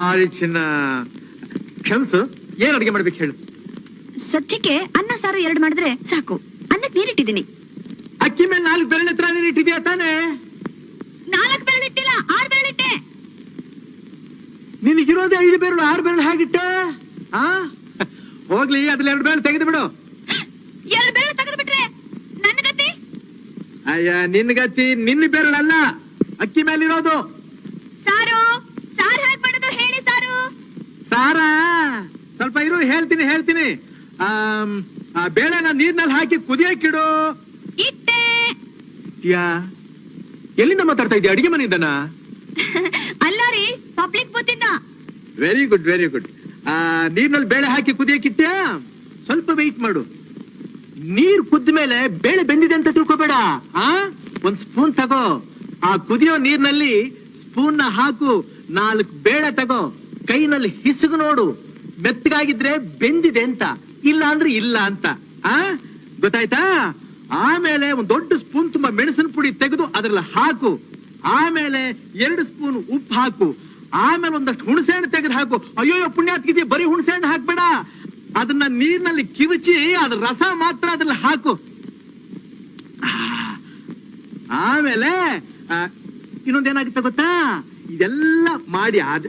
ಆರಿ ಚಿನ್ನ ಕ್ಷಮಿಸು ಏನ್ ಅಡಿಗೆ ಮಾಡ್ಬೇಕು ಹೇಳು. ಸದ್ಯಕ್ಕೆ ಅನ್ನ ಸಾರು ಎರಡು ಮಾಡಿದ್ರೆ ಸಾಕು. ಅನ್ನಕ್ಕೆ ನೀರಿಟ್ಟಿದ್ದೀನಿ ಅಕ್ಕಿ ಮೇಲೆ ನಾಲ್ಕು ಬೆರಳು ಹತ್ರ ನೀರಿಟ್ಟಿದ್ಯಾ ತಾನೇ? ನಾಲ್ಕು ಬೆರಳಿಟ್ಟಿಲ್ಲ ಆರು ಬೆರಳಿಟ್ಟೆ ನಿನಗಿರೋದೇ ಐದು ಬೆರಳು ಆರು ಬೆರಳು ಹೇಗಿಟ್ಟ? ಆ? ಹೋಗ್ಲಿ ಅದ್ರಲ್ಲಿ ಎರಡು ಬೆರಳು ತೆಗೆದು ಬಿಡು. ಎರಡು ಬೆರಳು ತೆಗೆದು ಬಿಟ್ರೆ ನನ್ನ ಗತಿ? ಅಯ್ಯ ನಿನ್ ಗತಿ ನಿನ್ನ ಬೆರಳಲ್ಲ. ಅಕ್ಕಿ ಮೇಲೆ ಇರೋದು ಸಾರು ಸಾರು ಹೇಗ್ ಮಾಡೋದು ಹೇಳಿ ಸಾರು ಸಾರಾ ಸ್ವಲ್ಪ ಇರು ಹೇಳ್ತೀನಿ ಹೇಳ್ತೀನಿ. ಆ ಬೇಳೆನ ನೀರ್ನಲ್ಲಿ ಹಾಕಿ ಕುದಿಯಕ್ಕಿಡು. ಯಾ ಎಲ್ಲಿಂದ ಮಾತಾಡ್ತಾ ಇದ್ದೀಯ? ಅಡಿಗೆ ಮನೆಯಿಂದನ? ಅಲ್ಲ ರೀ public very good very good ಆ ನೀರ್ನಲ್ಲಿ ಬೇಳೆ ಹಾಕಿ ಕುದಿಯಕ್ಕಿಟ್ಟ್ಯಾ ಸ್ವಲ್ಪ ವೆಯ್ಟ್ ಮಾಡು. ನೀರ್ ಕುದ್ದ ಮೇಲೆ ಬೇಳೆ ಬೆಂದಿದೆ ಅಂತ ತಿಳ್ಕೊಬೇಡ. ಆ ಒಂದ್ ಸ್ಪೂನ್ ತಗೋ. ಆ ಕುದಿಯೋ ನೀರ್ನಲ್ಲಿ ಸ್ಪೂನ್ನ ಹಾಕು ನಾಲ್ಕು ಬೇಳೆ ತಗೋ. ಕೈನಲ್ಲಿ ಹಿಸುಗು ನೋಡು. ಬೆತ್ತಗಾಗಿದ್ರೆ ಬೆಂದಿದೆ ಅಂತ. ಇಲ್ಲ ಅಂದ್ರೆ ಇಲ್ಲ ಅಂತ. ಆ? ಗೊತ್ತಾಯ್ತಾ? ಆಮೇಲೆ ಒಂದ್ ದೊಡ್ಡ ಸ್ಪೂನ್ ತುಂಬಾ ಮೆಣಸಿನ ಪುಡಿ ತೆಗೆದು ಅದ್ರಲ್ಲಿ ಹಾಕು. ಆಮೇಲೆ ಎರಡು ಸ್ಪೂನ್ ಉಪ್ಪು ಹಾಕು. ಆಮೇಲೆ ಒಂದಷ್ಟು ಹುಣಸೆ ಹಣ್ಣು ತೆಗೆದು ಹಾಕು. ಅಯ್ಯೋ ಪುಣ್ಯಾತ್ಕಿದೆಯಾ ಬರೀ ಹುಣಸೆ ಹಣ್ಣು ಹಾಕ್ಬೇಡ. ಅದನ್ನ ನೀರಿನಲ್ಲಿ ಕಿವಚಿ ಅದ್ರ ರಸ ಮಾತ್ರ ಅದ್ರಲ್ಲಿ ಹಾಕು. ಆಮೇಲೆ ಇನ್ನೊಂದೇನಾಗುತ್ತೆ ಗೊತ್ತಾ? ಇದೆಲ್ಲ ಮಾಡಿ ಆದ